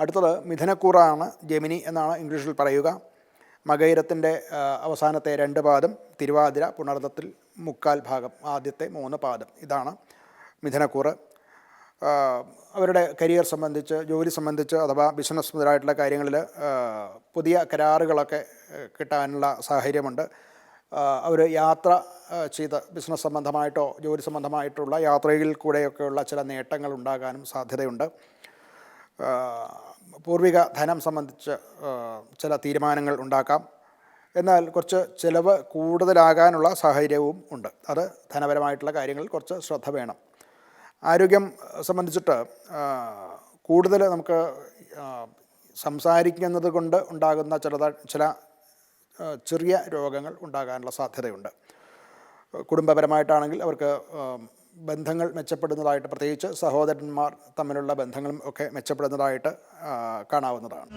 അടുത്തത് മിഥുനക്കൂറാണ് ജെമിനി എന്നാണ് ഇംഗ്ലീഷിൽ പറയുക. മകൈരത്തിന്റെ അവസാനത്തെ രണ്ട് പാദം തിരുവാതിര പുണർദത്തിൽ മുക്കാൽ ഭാഗം ആദ്യത്തെ മൂന്ന് പാദം ഇതാണ് മിഥുനക്കൂറ്. അവരുടെ കരിയർ സംബന്ധിച്ച് ജോലി സംബന്ധിച്ച് അഥവാ ബിസിനസ് മുതലായിട്ടുള്ള കാര്യങ്ങളിൽ പുതിയ കരാറുകളൊക്കെ കിട്ടാനുള്ള സാഹചര്യമുണ്ട്. അവർ യാത്ര ചെയ്ത് ബിസിനസ് സംബന്ധമായിട്ടോ ജോലി സംബന്ധമായിട്ടുള്ള യാത്രയിൽ കൂടെയൊക്കെയുള്ള ചില നേട്ടങ്ങൾ ഉണ്ടാകാനും സാധ്യതയുണ്ട്. പൂർവിക ധനം സംബന്ധിച്ച് ചില തീരുമാനങ്ങൾ ഉണ്ടാക്കാം. എന്നാൽ കുറച്ച് ചിലവ് കൂടുതലാകാനുള്ള സാഹചര്യവും ഉണ്ട്. അത് ധനപരമായിട്ടുള്ള കാര്യങ്ങളിൽ കുറച്ച് ശ്രദ്ധ വേണം. ആരോഗ്യം സംബന്ധിച്ചിട്ട് കൂടുതൽ നമുക്ക് സംസാരിക്കുന്നത് കൊണ്ട് ഉണ്ടാകുന്ന ചില ചില ചെറിയ രോഗങ്ങൾ ഉണ്ടാകാനുള്ള സാധ്യതയുണ്ട്. കുടുംബപരമായിട്ടാണെങ്കിൽ അവർക്ക് ബന്ധങ്ങൾ മെച്ചപ്പെടുന്നതായിട്ട് പ്രത്യേകിച്ച് സഹോദരന്മാർ തമ്മിലുള്ള ബന്ധങ്ങളും ഒക്കെ മെച്ചപ്പെടുന്നതായിട്ട് കാണാവുന്നതാണ്.